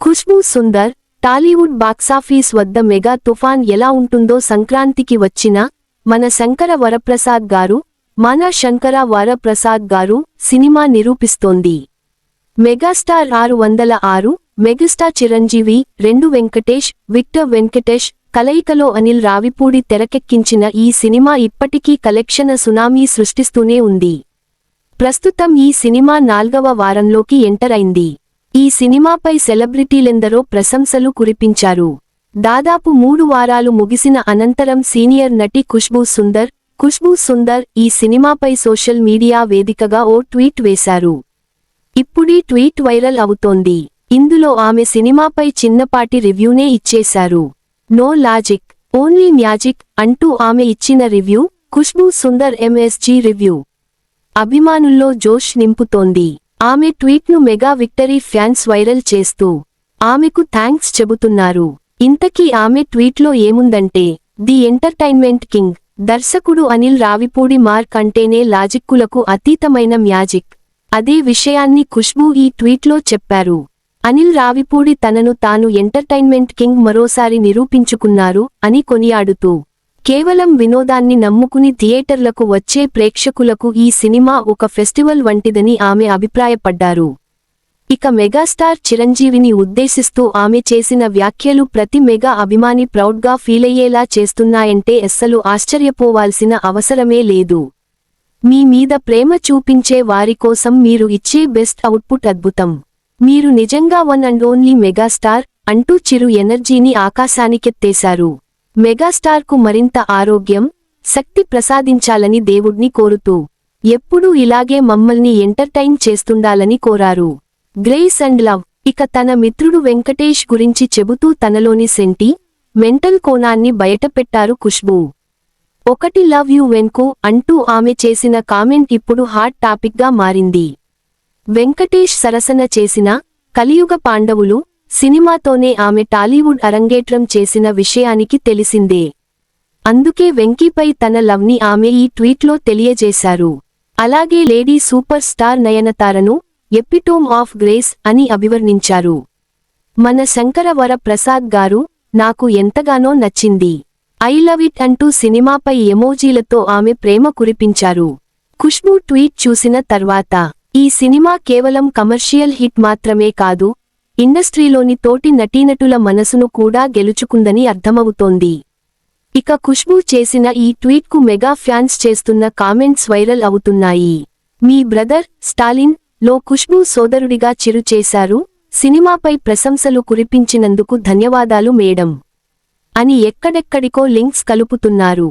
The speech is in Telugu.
Khushbu Sundar Tollywood box office వద్ద మెగా తుఫాన్ ఎలా ఉంటుందో సంక్రాంతికి వచ్చిన మన శంకర వరప్రసాద్ గారు మన శంకర వరప్రసాద్ గారు సినిమా నిరూపిస్తోంది. మెగాస్టార్ ఆరు వందల ఆరు మెగాస్టార్ చిరంజీవి రెండు వెంకటేష్ విక్టర్ వెంకటేష్ కలయికలో అనిల్ రావిపూడి తెరకెక్కించిన ఈ సినిమా ఇప్పటికీ కలెక్షన సునామీ సృష్టిస్తూనే ఉంది. ప్రస్తుతం ఈ సినిమా నాల్గవ వారంలోకి ఎంటర్ అయింది. ఈ సినిమాపై సెలబ్రిటీలెందరో ప్రశంసలు కురిపించారు. దాదాపు మూడు వారాలు ముగిసిన అనంతరం సీనియర్ నటి ఖుష్బూ సుందర్ ఖుష్బూ సుందర్ ఈ సినిమాపై సోషల్ మీడియా వేదికగా ఓ ట్వీట్ వేశారు. ఇప్పుడీ ట్వీట్ వైరల్ అవుతోంది. ఇందులో ఆమె సినిమాపై చిన్నపాటి రివ్యూనే ఇచ్చేశారు. నో లాజిక్ ఓన్లీ మ్యాజిక్ అంటూ ఆమె ఇచ్చిన review Khushbu Sundar MSG review. అభిమానుల్లో జోష్ నింపుతోంది. ఆమె ట్వీట్ను మెగా విక్టరీ ఫ్యాన్స్ వైరల్ చేస్తూ ఆమెకు థ్యాంక్స్ చెబుతున్నారు. ఇంతకీ ఆమె ట్వీట్లో ఏముందంటే ది ఎంటర్టైన్మెంట్ కింగ్ దర్శకుడు అనిల్ రావిపూడి మార్క్ అంటేనే లాజిక్కులకు అతీతమైన మ్యాజిక్. అదే విషయాన్ని ఖుష్బూ ఈ ట్వీట్లో చెప్పారు. అనిల్ రావిపూడి తనను తాను ఎంటర్టైన్మెంట్ కింగ్ మరోసారి నిరూపించుకున్నారు అని కొనియాడుతూ కేవలం వినోదాన్ని నమ్ముకుని థియేటర్లకు వచ్చే ప్రేక్షకులకు ఈ సినిమా ఒక ఫెస్టివల్ వంటిదని ఆమె అభిప్రాయపడ్డారు. ఇక మెగాస్టార్ చిరంజీవిని ఉద్దేశిస్తూ ఆమె చేసిన వ్యాఖ్యలు ప్రతి మెగా అభిమాని ప్రౌడ్గా ఫీలయ్యేలా చేస్తున్నాయంటే ఎస్సలు ఆశ్చర్యపోవాల్సిన అవసరమే లేదు. మీ మీద ప్రేమ చూపించే వారి కోసం మీరు ఇచ్చే బెస్ట్ అవుట్పుట్ అద్భుతం. మీరు నిజంగా వన్ అండ్ ఓన్లీ మెగాస్టార్ అంటూ చిరు ఎనర్జీని ఆకాశానికెత్తేశారు. మెగాస్టార్కు మరింత ఆరోగ్యం శక్తి ప్రసాదించాలని దేవుడ్ని కోరుతూ ఎప్పుడూ ఇలాగే మమ్మల్ని ఎంటర్టైన్ చేస్తుండాలని కోరారు. గ్రేస్ అండ్ లవ్ ఇక తన మిత్రుడు వెంకటేష్ గురించి చెబుతూ తనలోని సెంటి మెంటల్ కోణాన్ని బయటపెట్టారు ఖుష్బూ. ఒకటి లవ్ యూ వెన్కు అంటూ ఆమె చేసిన కామెంట్ ఇప్పుడు హాట్ టాపిక్గా మారింది. వెంకటేష్ సరసన చేసిన కలియుగ పాండవులు సినిమాతోనే ఆమె టాలీవుడ్ అరంగేట్రం చేసిన విషయానికి తెలిసిందే. అందుకే వెంకీపై తన లవ్ని ఆమె ఈ ట్వీట్లో తెలియజేశారు. అలాగే లేడీ సూపర్ స్టార్ నయనతారను ఎపిటోమ్ ఆఫ్ గ్రేస్ అని అభివర్ణించారు. మన శంకరవర ప్రసాద్ గారు నాకు ఎంతగానో నచ్చింది. ఐ లవ్ ఇట్ అంటూ సినిమాపై ఎమోజీలతో ఆమె ప్రేమ కురిపించారు. ఖుష్బూ ట్వీట్ చూసిన తర్వాత ఈ సినిమా కేవలం కమర్షియల్ హిట్ మాత్రమే కాదు ఇండస్ట్రీలోని తోటి నటీనటుల మనసును కూడా గెలుచుకుందని అర్థమవుతోంది. ఇక ఖుష్బూ చేసిన ఈ ట్వీట్కు మెగా ఫ్యాన్స్ చేస్తున్న కామెంట్స్ వైరల్ అవుతున్నాయి. మీ బ్రదర్ స్టాలిన్లో ఖుష్బూ సోదరుడిగా చిరు చేశారు సినిమాపై ప్రశంసలు కురిపించినందుకు ధన్యవాదాలు మేడం. అని ఎక్కడెక్కడికో లింక్స్ కలుపుతున్నారు.